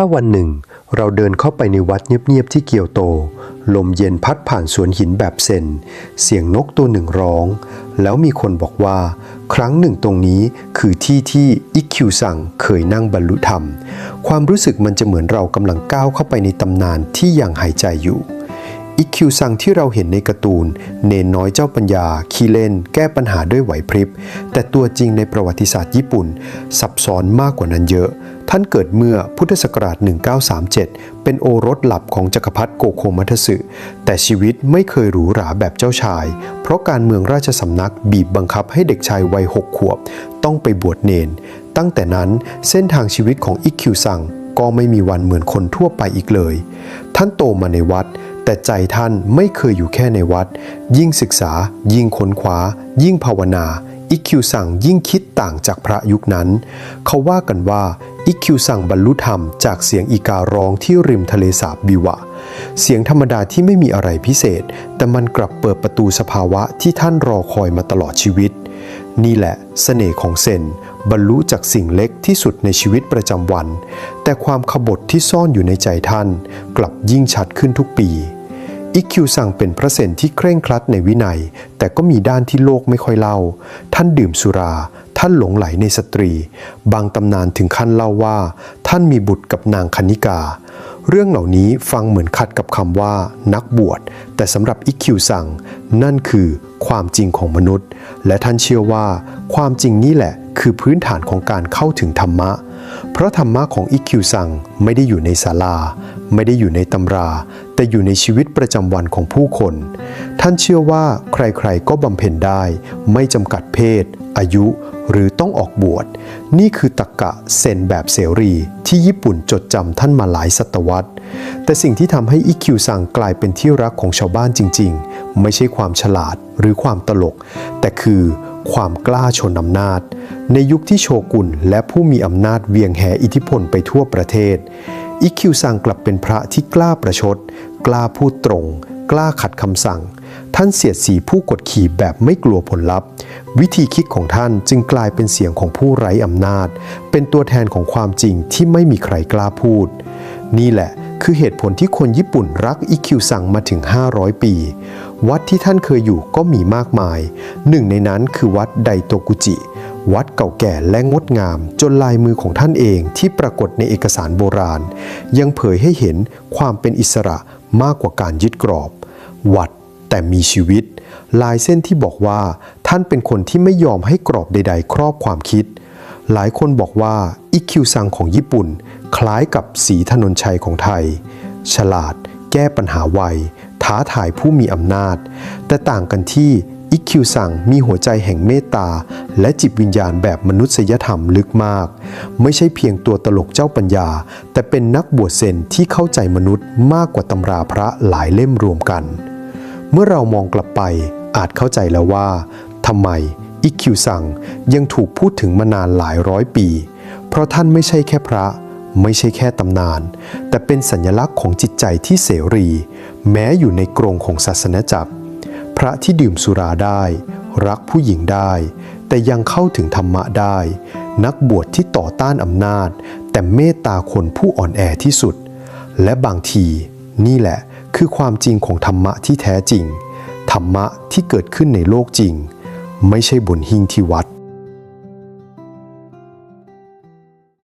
ถ้าวันหนึ่งเราเดินเข้าไปในวัดเงียบๆที่เกียวโต ลมเย็นพัดผ่านสวนหินแบบเซน เสียงนกตัวหนึ่งร้อง แล้วมีคนบอกว่า ครั้งหนึ่งตรงนี้คือที่ที่อิคิวซังเคยนั่งบรรลุธรรม ความรู้สึกมันจะเหมือนเรากำลังก้าวเข้าไปในตำนานที่ยังหายใจอยู่ อิคิวซังที่เราเห็นในการ์ตูน เนนน้อยเจ้าปัญญา ขี้เล่น แก้ปัญหาด้วยไหวพริบ แต่ตัวจริงในประวัติศาสตร์ญี่ปุ่น ซับซ้อนมากกว่านั้นเยอะ ท่านเกิดเมื่อพุทธศักราช 1937 เป็นโอรสหลับของจักรพรรดิโกโคมัทสึ แต่ชีวิตไม่เคยหรูหราแบบเจ้าชาย เพราะการเมืองราชสำนักบีบบังคับให้เด็กชายวัยหกขวบ ต้องไปบวชเนน ตั้งแต่นั้นเส้นทางชีวิตของอิคิวซังก็ไม่มีวันเหมือนคนทั่วไปอีกเลย ท่านโตมาในวัด แต่ใจท่านไม่เคยอยู่แค่ในวัด ยิ่งศึกษา ยิ่งค้นคว้า ยิ่งภาวนาอิคิวสั่งยิ่งคิดต่างจากพระยุคนั้น เขาว่ากันว่าอิคิวสั่งบรรลุธรรมจากเสียงอีการ้องที่ริมทะเลสาบบิวะ เสียงธรรมดาที่ไม่มีอะไรพิเศษ แต่มันกลับเปิดประตูสภาวะที่ท่านรอคอยมาตลอดชีวิต นี่แหละเสน่ห์ของเซนบรรลุจากสิ่งเล็กที่สุดในชีวิตประจำวัน แต่ความขบฏที่ซ่อนอยู่ในใจท่าน กลับยิ่งชัดขึ้นทุกปี อิคิวสั่งเป็นพระเซนที่เคร่งครัดในวินัย แต่ก็มีด้านที่โลกไม่ค่อยเล่า ท่านดื่มสุรา ท่านหลงไหลในสตรี บางตำนานถึงขั้นเล่าว่า ท่านมีบุตรกับนางคณิกา เรื่องเหล่านี้ฟังเหมือนขัดกับคำว่า นักบวช แต่สำหรับอิคิวสั่งนั่นคือความจริงของมนุษย์ และท่านเชื่อว่า ความจริงนี้แหละ คือพื้นฐานของการเข้าถึงธรรมะ เพราะธรรมะของอิคิวซังไม่ได้อยู่ในศาลา ไม่ได้อยู่ในตำรา แต่อยู่ในชีวิตประจำวันของผู้คน ท่านเชื่อว่าใครๆก็บำเพ็ญได้ ไม่จำกัดเพศ อายุ หรือต้องออกบวช นี่คือตรกกะเซนแบบเสรีที่ญี่ปุ่นจดจำท่านมาหลายศตวรรษ แต่สิ่งที่ทำให้อิคิวซังกลายเป็นที่รักของชาวบ้านจริง ๆ ไม่ใช่ความฉลาดหรือความตลก แต่คือความกล้าชนอำนาจ ในยุคที่โชกุนและผู้มีอำนาจเวียงแห่อิทธิพลไปทั่วประเทศ อิคิวซังกลับเป็นพระที่กล้าประชด กล้าพูดตรง กล้าขัดคำสั่ง ท่านเสียดสีผู้กดขี่แบบไม่กลัวผลลัพธ์ วิธีคิดของท่านจึงกลายเป็นเสียงของผู้ไร้อำนาจ เป็นตัวแทนของความจริงที่ไม่มีใครกล้าพูด นี่แหละคือเหตุผลที่คนญี่ปุ่นรักอิคิวซังมาถึง 500 ปี วัดที่ท่านเคยอยู่ก็มีมากมาย หนึ่งในนั้นคือวัดไดโตกุจิ วัดเก่าแก่และงดงาม จนลายมือของท่านเองที่ปรากฏในเอกสารโบราณ ยังเผยให้เห็นความเป็นอิสระมากกว่าการยึดกรอบ วัดแต่มีชีวิต ลายเส้นที่บอกว่า ท่านเป็นคนที่ไม่ยอมให้กรอบใด ๆ ครอบความคิด หลายคนบอกว่าอิคิวซังของญี่ปุ่น คล้ายกับสีถนนชัยของไทย ฉลาด แก้ปัญหาไว ท้าทายผู้มีอำนาจ แต่ต่างกันที่อิคิวซังมีหัวใจแห่งเมตตา และจิตวิญญาณแบบมนุษยธรรมลึกมาก ไม่ใช่เพียงตัวตลกเจ้าปัญญา แต่เป็นนักบวชเซนที่เข้าใจมนุษย์มากกว่าตำราพระหลายเล่มรวมกัน เมื่อเรามองกลับไปอาจเข้าใจแล้วว่าทำไมอิคิวซังยังถูกพูดถึงมานานหลายร้อยปี เพราะท่านไม่ใช่แค่พระ ไม่ใช่แค่ตำนาน แต่เป็นสัญลักษณ์ของจิตใจที่เสรี แม้อยู่ในกรงของศาสนจักร พระที่ดื่มสุราได้ รักผู้หญิงได้ แต่ยังเข้าถึงธรรมะได้ นักบวชที่ต่อต้านอำนาจ แต่เมตตาคนผู้อ่อนแอที่สุด และบางที นี่แหละคือความจริงของธรรมะที่แท้จริง ธรรมะที่เกิดขึ้นในโลกจริง ไม่ใช่บนหิ้งที่วัด